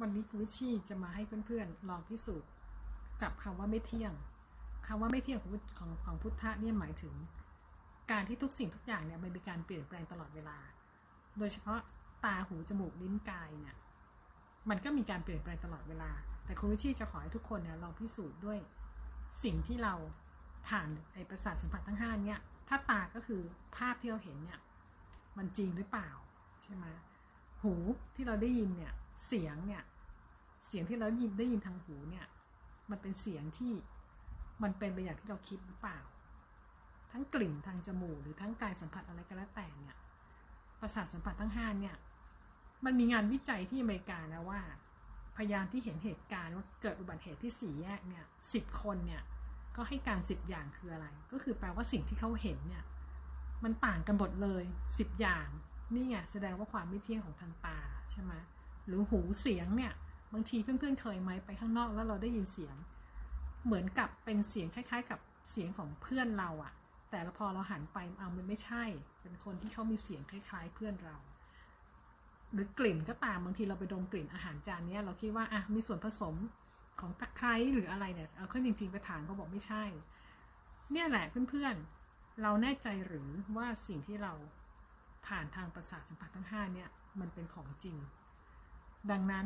วันนี้คุณวิชี่จะมาให้เพื่อนๆลองพิสูจน์กับคำว่าไม่เที่ยงคำว่าไม่เที่ยงของพุทธของของพุทธะเนี่ยหมายถึง การที่ทุกสิ่งทุกอย่างเนี่ยมันมีการเปลี่ยนแปลงตลอดเวลา โดยเฉพาะตาหูจมูกลิ้นกายเนี่ยมันก็มีการเปลี่ยนแปลงตลอดเวลา แต่คุณวิชี่จะขอให้ทุกคนเนี่ยลองพิสูจน์ด้วยสิ่งที่เราผ่านไอประสาทสัมผัสทั้งห้าเนี่ยถ้าตาก็คือภาพที่เราเห็นเนี่ยมันจริงหรือเปล่าใช่ไหมหูที่เราได้ยินเนี่ย เสียงเนี่ยเสียงที่เรายินได้ยินทางหูเนี่ยมันเป็นเสียงที่มันเป็นไปอย่างที่เราคิดหรือเปล่า ทั้งกลิ่นทางจมูกหรือทั้งกายสัมผัสอะไรก็แล้วแต่เนี่ยประสาทสัมผัสทั้งห้าเนี่ยมันมีงานวิจัยที่อเมริกานะว่า พยานที่เห็นเหตุการณ์ว่าเกิดอุบัติเหตุที่สี่แยกเนี่ยสิบคนเนี่ยก็ให้การสิบอย่างคืออะไร ก็คือแปลว่าสิ่งที่เขาเห็นเนี่ยมันต่างกันหมดเลยสิบอย่างนี่ไงแสดงว่าความไม่เที่ยงของทางตาใช่ไหม หรือหูเสียงเนี่ยบางทีเพื่อนๆเคยไหมไปข้างนอกแล้วเราได้ยินเสียง เหมือนกับเป็นเสียงคล้าย ๆ กับเสียงของเพื่อนเราอะแต่พอเราหันไปเอามันไม่ใช่ เป็นคนที่เขามีเสียงคล้าย ๆ เพื่อนเรา หรือกลิ่นก็ตามบางทีเราไปดมกลิ่นอาหารจานนี้เราคิดว่าอะมีส่วนผสมของตะไคร้หรืออะไรเนี่ยเอาเข้าจริงๆไปถามเขาบอกไม่ใช่ เนี่ยแหละเพื่อนๆ เราแน่ใจหรือว่าสิ่งที่เราผ่านทางประสาทสัมผัสทั้งห้าเนี่ยมันเป็นของจริง ดังนั้น